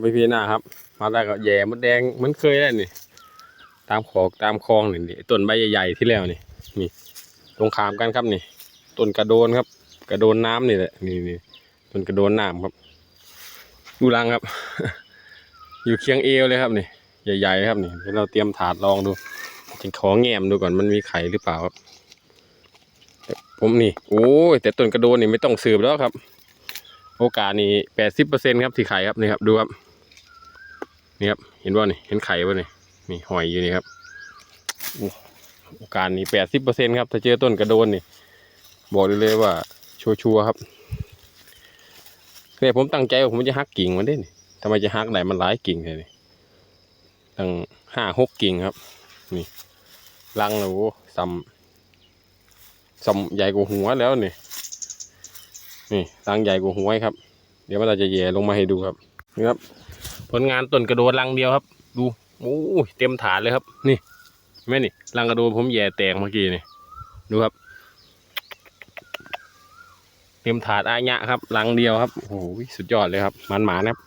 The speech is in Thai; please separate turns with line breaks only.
ไม่พีหน้าครับ มาได้ก็แย่มดแดงเหมันเคยได้นี่ ตามขอกตามคลองนี่นี่ต้นใบใหญ่ๆที่แล้วนี่ นี่ตรงขามกันครับนี่ต้นกระโดนครับ กระโดนน้ำนี่แหละนี่นี่ต้นกระโดนน้ำครับดูรังครับ อยู่เคียงเอวเลยครับนี่ใหญ่ๆครับนี่เดี๋ยวเราเตรียมถาดลองดูจะขอแง้มดูก่อนมันมีไข่หรือเปล่าครับผมนี่โอ้ยแต่ต้นกระโดนนี่ไม่ต้องสืบแล้วครับ โอกาสนี่แปดสิบเปอร์เซ็นครับที่ไข่ครับนี่ครับดูครับนี่ครับเห็นว่านี่เห็นไข่ป่ะนี่นี่หอยอยู่นี่ครับโอกาสนี่แปดสิบเปอร์เซ็นครับถ้าเจอต้นกระโดนนี่บอกได้เลยว่าชัวร์ๆครับเนี่ยผมตั้งใจว่าผมจะหักกิ่งมันได้นี่ทำไมจะหักไหนมันหลายกิ่งเลยนี่ตั้งห้าหกกิ่งครับ นี่รังเลยโอ้ซ้ำซ้ำใหญ่กว่าหัวแล้วนี่ นี่รังใหญ่กว่าหัวครับ เดี๋ยวเราจะแย่ลงมาให้ดูครับนี่ครับ ผลงานต้นกระโดดรังเดียวครับ ดูโอ้ยเต็มฐานเลยครับ นี่แม่นี่รังกระโดดผมแย่แตกเมื่อกี้นี่ดูครับ เต็มถาดอายะครับรังเดียวครับโอ้โหสุดยอดเลยครับมันหมานะครับ